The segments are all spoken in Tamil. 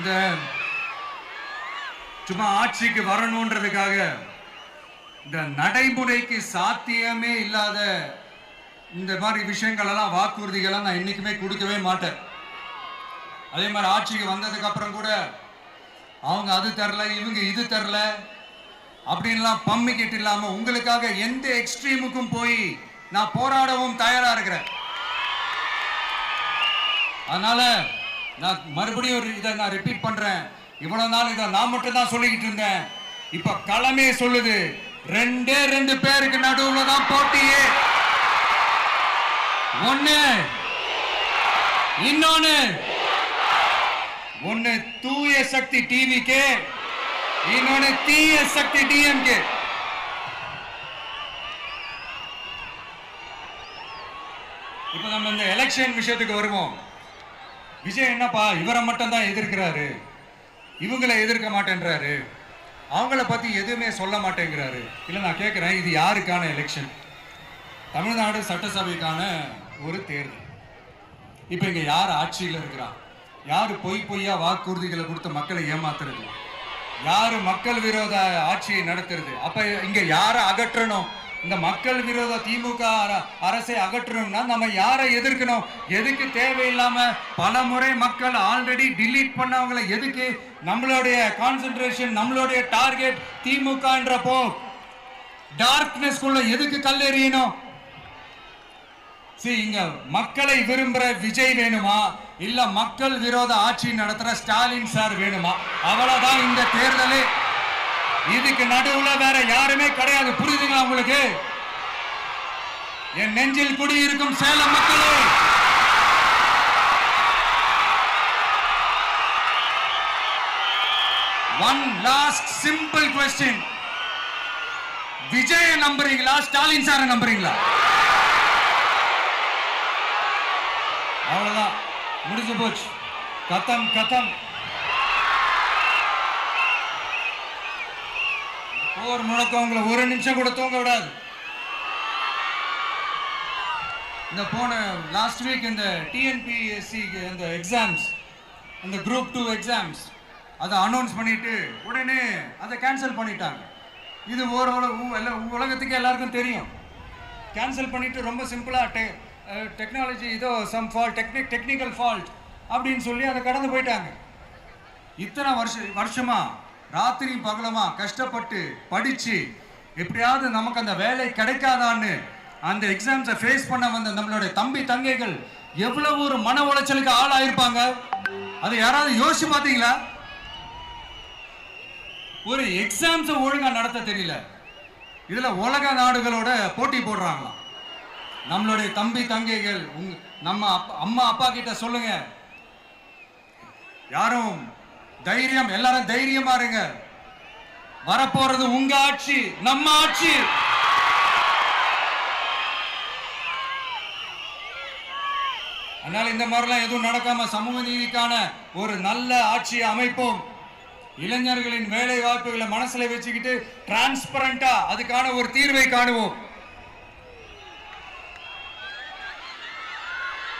இந்த சும்மா ஆட்சிக்கு வரணுன்றதுக்காக இந்த நடைமுறைக்கு சாத்தியமே இல்லாத இந்த மாதிரி விஷயங்கள் எல்லாம் வாக்குறுதிகளை நான் என்றைக்குமே கொடுக்கவே மாட்டேன். அதே மாதிரி ஆட்சிக்கு வந்ததுக்கு அப்புறம் கூட அவங்க அது தரல இவங்க இது தரல அப்படின்லாம் பம்மிக்கிட்டு இல்லாமல் உங்களுக்காக எந்த எக்ஸ்ட்ரீமுக்கும் போய் நான் போராடவும் தயாராக இருக்கிறேன். அதனால நான் மறுபடியும் ஒரு இதை நான் ரிப்பீட் பண்றேன். இவ்வளவு நாள் இதை நான் மட்டும் தான் சொல்லிக்கிட்டு இருந்தேன். இப்ப களமே சொல்லுது. ரெண்டே ரெண்டு பேருக்கு நடுவுல தான் போட்டியே. ஒண்ணு. இன்னொன்னு. ஒண்ணு தூய சக்தி டிவிக்கு இன்னொன்னு தீய சக்தி டிஎம்கே இப்ப நம்ம இந்த எலெக்ஷன் விஷயத்துக்கு வருவோம். விஜய் என்னப்பா இவரை மட்டும் தான் எதிர்க்கிறாரு? இவங்களை எதிர்க்க மாட்டேன்றாரு. அவங்கள பத்தி எதுவுமே சொல்ல மாட்டேங்கிறாரு. இல்லை நான் கேட்குறேன் இது யாருக்கான எலெக்ஷன் தமிழ்நாடு சட்டசபைக்கான ஒரு தேர்தல். இப்போ இங்கே யார் ஆட்சியில் இருக்கிறா? யார் பொய் பொய்யா வாக்குறுதிகளை கொடுத்து மக்களை ஏமாத்துறது? யார் மக்கள் விரோத ஆட்சியை நடத்துறது? அப்போ இங்கே யாரை அகற்றணும்? இந்த மக்கள் விரோத திமுக அர- அரசை அகற்றணும்னா நம்ம யாரை எதிர்க்கணும்? எதுக்கு தேவையில்லாம பல முறை மக்கள் ஆல்ரெடி டிலீட் பண்ணவங்களை எதுக்கு? நம்மளுடைய கான்சென்ட்ரேஷன் நம்மளுடைய டார்கெட் திமுகன்றப்போ டார்க்னஸ் குள்ள எதுக்கு கல்லெறியணும் இங்க மக்களை விரும்புற விஜய் வேணுமா? இல்ல மக்கள் விரோத ஆட்சி நடத்துற ஸ்டாலின் சார் வேணுமா? அவ்வளவுதான் இந்த தேர்தலே. இதுக்கு நடுவுல வேற யாருமே கிடையாது. புரியுதுங்களா உங்களுக்கு? என் நெஞ்சில் குடியிருக்கும் சேலம் மக்களே. One last simple question Vijaya நம்புறீங்களா? ஸ்டாலின் சாரை நம்புறீங்களா? அவ்வளவுதான். முடிஞ்சு போச்சு. கத்தம் கத்தம் ஒவ்வொரு முழக்கம் உங்களை ஒரு நிமிஷம் கூட தூங்க விடாது. இந்த போன லாஸ்ட் வீக் இந்த டிஎன்பிஎஸ்சி இந்த எக்ஸாம்ஸ் இந்த குரூப் டூ எக்ஸாம்ஸ் அதை அனௌன்ஸ் பண்ணிட்டு உடனே அதை கேன்சல் பண்ணிட்டாங்க. இது ஒரு உ- எல்லா உலகத்துக்கு எல்லாருக்கும் தெரியும். கேன்சல் பண்ணிட்டு ரொம்ப சிம்பிளாக டெ டெக்னாலஜி இதோ some fault technique technical fault அப்படின்னு சொல்லி அதை கடந்து போயிட்டாங்க. இத்தனை வருஷம் வருஷமா ராத்திரியும் பகலமா கஷ்டப்பட்டு படிச்சு எப்படியாவது நமக்கு அந்த வேலை கிடைக்காதான்னு அந்த எக்ஸாம்ஸை ஃபேஸ் பண்ண வந்த நம்மளுடைய தம்பி தங்கைகள் எவ்வளவு ஒரு மன உளைச்சலுக்கு ஆளாயிருப்பாங்க? அதை யாராவது யோசிச்சு பார்த்தீங்களா? ஒரு எக்ஸாம்ஸை ஒழுங்கா நடத்த தெரியல. இதுல உலக நாடுகளோட போட்டி போடுறாங்களாம். நம்மளுடைய தம்பி தங்கைகள் உங்க நம்ம அப்பா- அம்மா அப்பா கிட்ட சொல்லுங்க. யாரும் தைரியம் எல்லாரும் தைரியமா இருங்க வரப்போறது உங்க ஆட்சி நம்ம ஆட்சி. அதனால இந்த மாதிரிலாம் எதுவும் நடக்காம சமூக நீதிக்கான ஒரு நல்ல ஆட்சியை அமைப்போம். இளைஞர்களின் வேலை வாய்ப்புகளை மனசுல வச்சுக்கிட்டு டிரான்ஸ்பரண்டா அதுக்கான ஒரு தீர்வை காணுவோம்.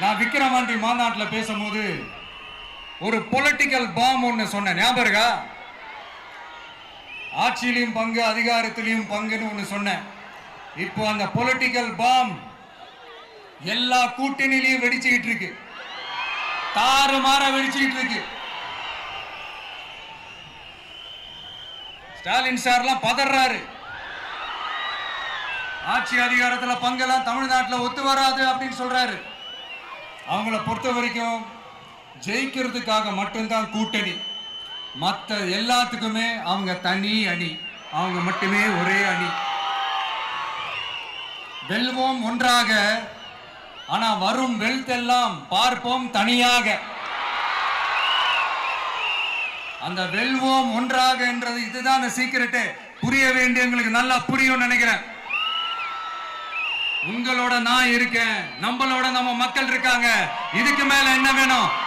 நான் விக்ரமாண்டி மாநாட்டில் பேசும்போது ஒரு பொலிட்டிக்கல் பாம் ஒன்று சொன்னேன். ஞாபகம் ஆட்சியிலையும் பங்கு அதிகாரத்திலையும் பங்குன்னு ஒன்று சொன்னேன். இப்போ அந்த பொலிட்டிக்கல் பாம் எல்லா கூட்டணியிலையும் வெடிச்சுக்கிட்டு இருக்கு. தாறுமாற வெடிச்சுக்கிட்டு இருக்கு. ஸ்டாலின் சார்லாம் பதறாரு. ஆட்சி அதிகாரத்துல பங்கெல்லாம் தமிழ்நாட்டில் ஒத்து வராது அப்படின்னு சொல்றாரு. அவங்கள பொறுத்த வரைக்கும் ஜெயிக்கிறதுக்காக மட்டும்தான் கூட்டணி. மற்ற எல்லாத்துக்குமே அவங்க தனி அணி. அவங்க மட்டுமே ஒரே அணி. வெல்வோம் ஒன்றாக. ஆனா வரும் வெல்த் எல்லாம் பார்ப்போம் தனியாக. அந்த வெல்வோம் ஒன்றாக என்றது இதுதான் அந்த சீக்கிரட்டு புரிய வேண்டியவங்களுக்கு நல்லா புரியும் நினைக்கிறேன். உங்களோட நான் இருக்கேன். நம்மளோட நம்ம மக்கள் இருக்காங்க. இதுக்கு மேல என்ன வேணும்?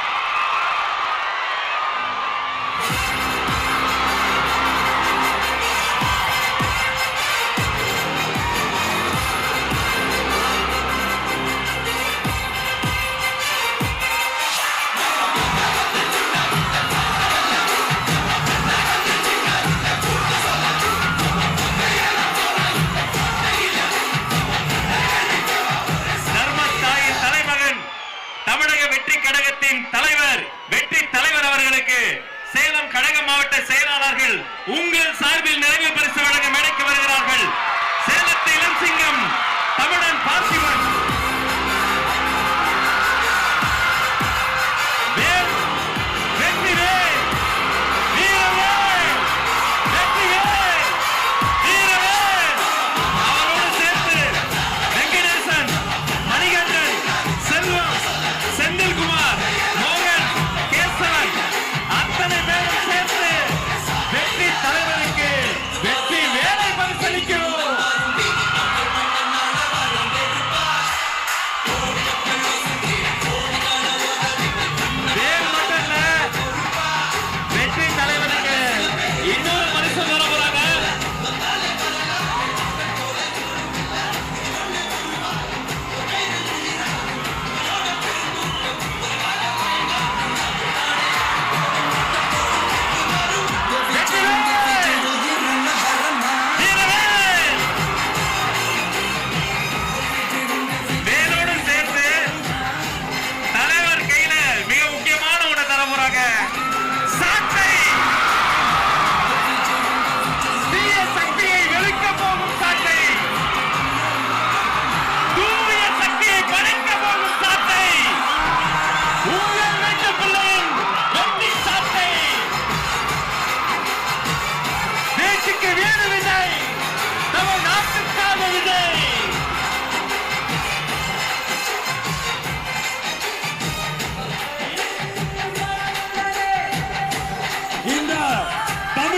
சேலம் கடக மாவட்ட செயலாளர்கள் உங்கள் சார்பில் நிறைவு பரிசு வழங்க மேடைக்கு வருகிறார்கள். சேலத்தை இளம் சிங்கம் தமிழன் பார்த்திபன்.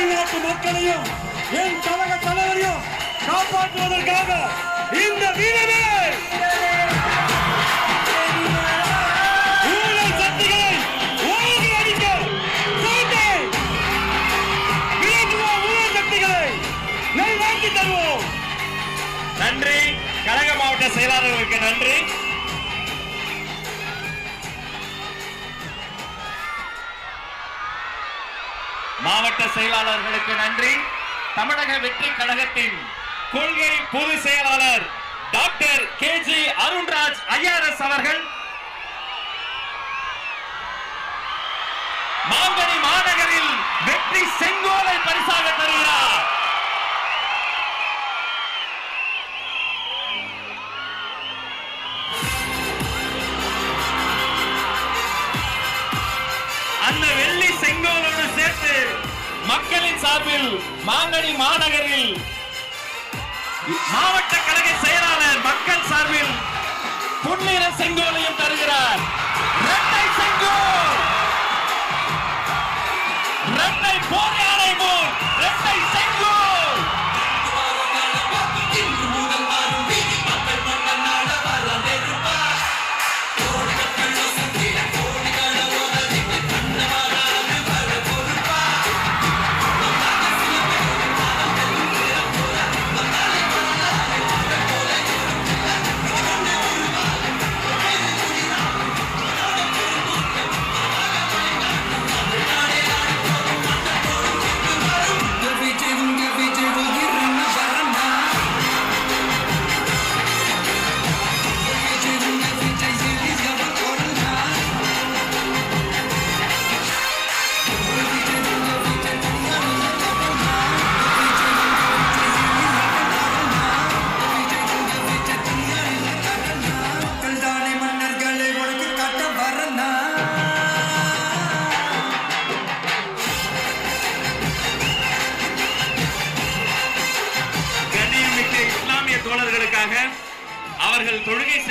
தமிழ்நாட்டு மக்களையும் என் கழக தலைவரையும் காப்பாற்றுவதற்காக இந்த வீரமே நன்றி. கழக மாவட்ட செயலாளர்களுக்கு நன்றி. மாவட்ட செயலாளர்களுக்கு நன்றி. தமிழக வெற்றி கழகத்தின் கொள்கை பொதுச் செயலாளர் doctor K G Arunraj IRS அவர்கள். மாவட்ட சார்பில் மாங்கனி மாநகரில் மாவட்ட கழக செயலாளர் மக்கள் சார்பில் பொன்னிற செங்கோலையும் தருகிறார். இரட்டை செங்கோல்! இரட்டை போர் யானை போல்!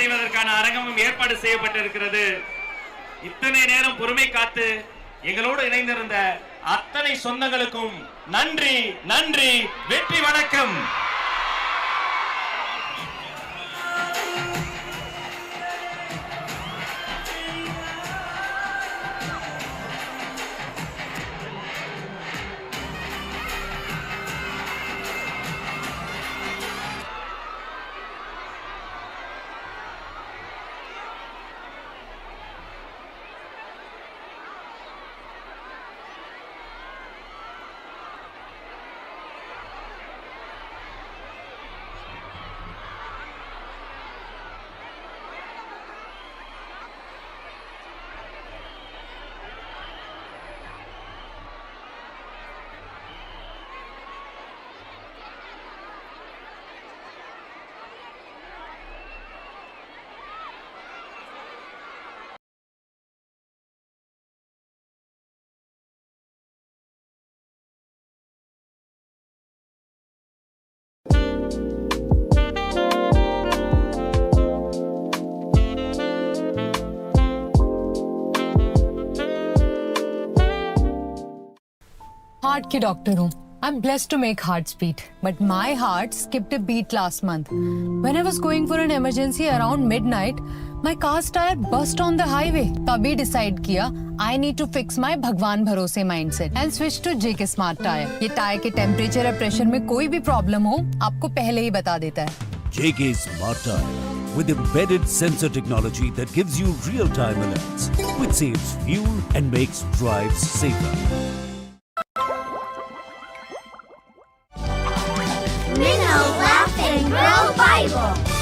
செய்வதற்கான அரங்கமும் ஏற்பாடு செய்யப்பட்டிருக்கிறது. இத்தனை நேரம் பொறுமை காத்து எங்களோடு இணைந்திருந்த அத்தனை சொந்தங்களுக்கும் நன்றி நன்றி வெற்றி வணக்கம். हार्ट की डॉक्टर हूँ I am blessed to make heart beat but my heart skipped a beat last month. When I was going for an emergency around midnight, my car's tire burst on the highway. तभी डिसाइड किया I need to fix my भगवान भरोसे mindset and switch to J K smart tyre ये टायर के टेम्परेचर और प्रेशर में कोई भी प्रॉब्लम हो आपको पहले ही बता देता है JK Smart Tire with embedded sensor technology that gives you real-time alerts, which saves fuel and makes drives safer. And Grow Bible.